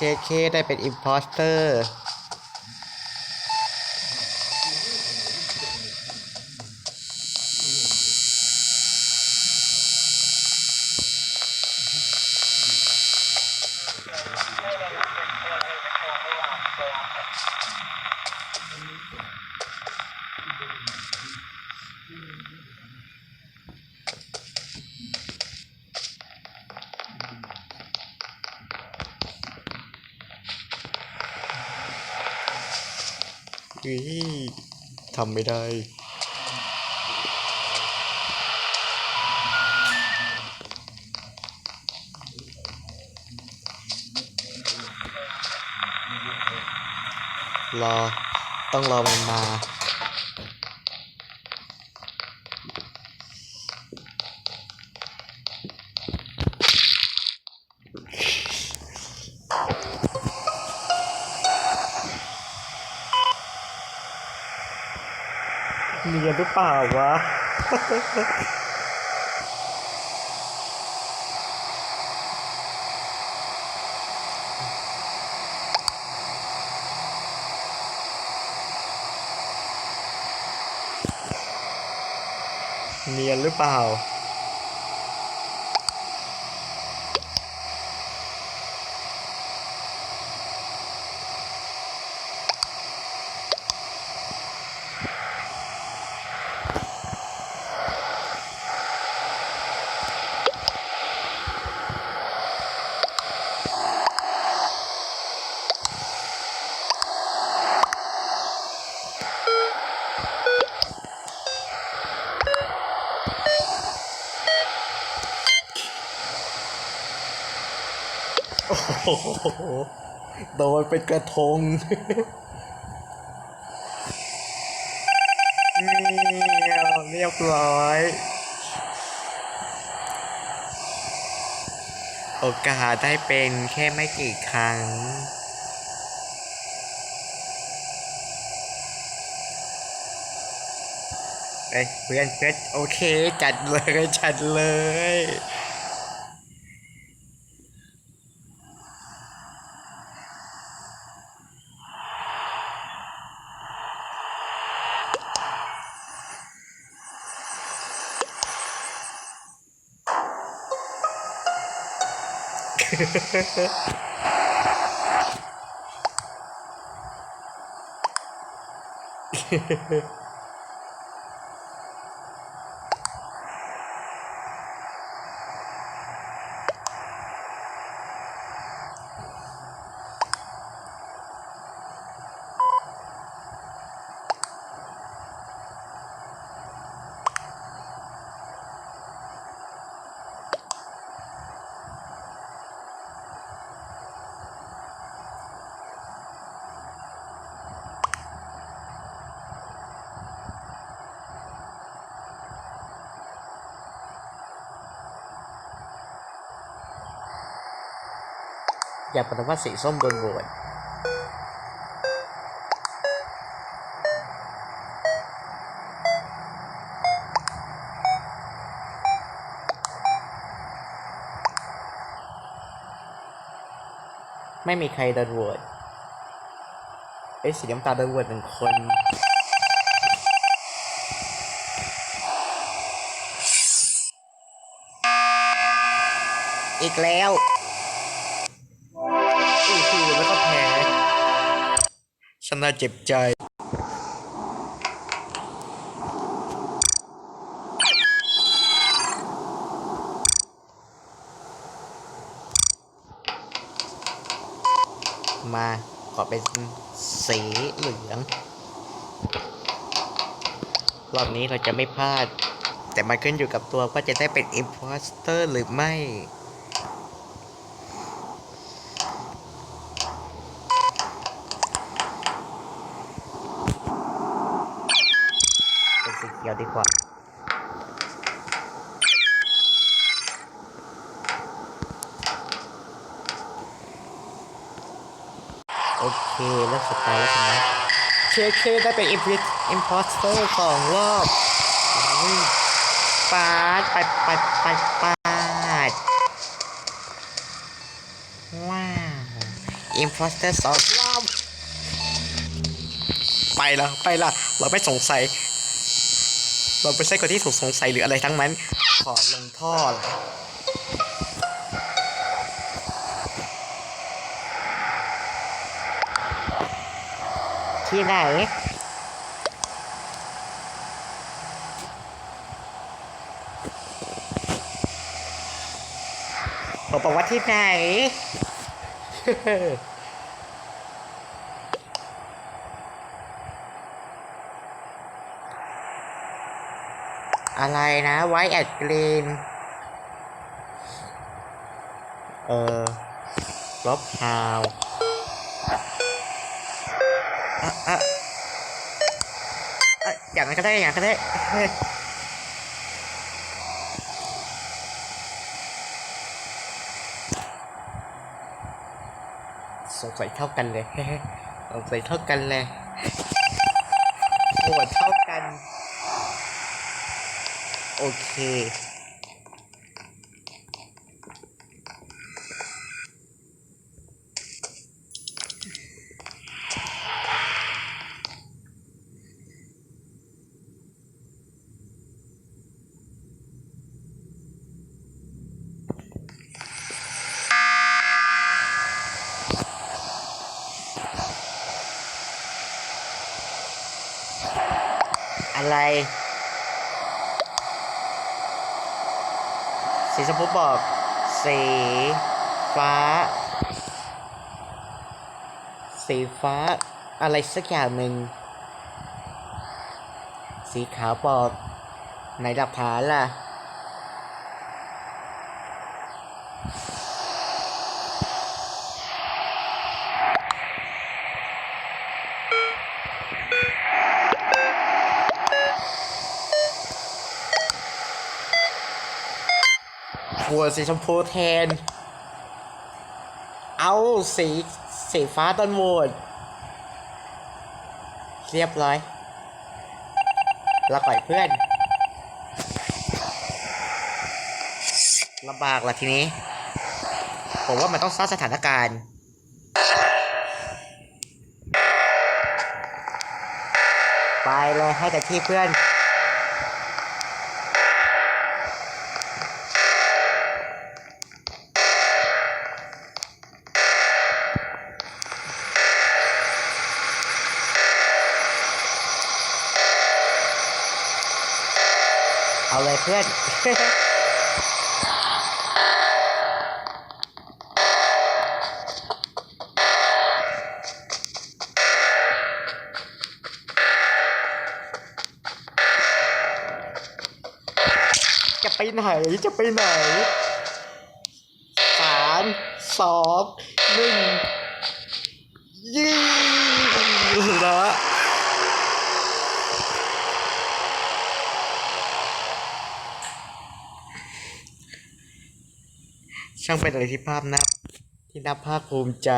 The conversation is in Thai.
เจเคได้เป็นอิมพอสเตอร์ อีทำไม่ได้ รอ ต้องรอมันมา เนียนหรือเปล่าวะเนียนหรือเปล่า โอ้โหโดนเป็นกระทงเนี่ยเรียบร้อย โอกาสได้เป็นแค่ไม่กี่ครั้งเอ้ยเพื่อนเพื่อนโอเค จัดเลย จัดเลย อ ย่าบอกนะว่าสีส้มโดนโหวตไม่มีใครโดนโหวตเอ้ยสีน้ำตาโดนโหวตหนึ่งคนอีกแล้ว ฉันน่าเจ็บใจ มาขอเป็นสีเหลือง รอบนี้เราจะไม่พลาด แต่มันขึ้นอยู่กับตัวว่าจะได้เป็นอิ p โพสเตอร์หรือไม่ เป็นสีเขี ยวดีกว่า โอเคแล้วสุดท้ายแล้วใช่ไหมเคเคได้เป็นอิมพอสเตอร์สองรอบอุ้ยปาดปาดปาดปาดปาดว้าวอิมพอสเตอร์สองรอบไปละไปละเราไม่สงสัย เราไม่ใช่คนที่ถูกสงสัยหรืออะไรทั้งนั้น ขอลงท่อเลยที่ไหนผมบอกว่าที่ไหน อะไรนะไวแอดกรีนเออลบฮาวอะอะอะอย่างนั้นก็ได้อย่างนั้นก็ได้สงสัยเท่ากันเลยสงสัยเท่ากันเลยโหวตเท่ากัน โอเคอะไร สีชมพูบอกสีฟ้า สีฟ้าอะไรสักอย่างหนึ่ง สีขาวบอกในหลักฐานล่ะ หัวสีชมพูแทน เอาสีสีฟ้าต้นโหวดเรียบร้อยเราปล่อยเพื่อนลำบากละทีนี้ ผมว่ามันต้องสร้างสถานการณ์ ไปเลยให้แต่ที่เพื่อน พื่อนจะไปไหนจะไปไหนสามสองหนึ่งยิงแล้ว ช่างเป็นอะไรที่ภาพนะที่น่าภาคภูมิใจ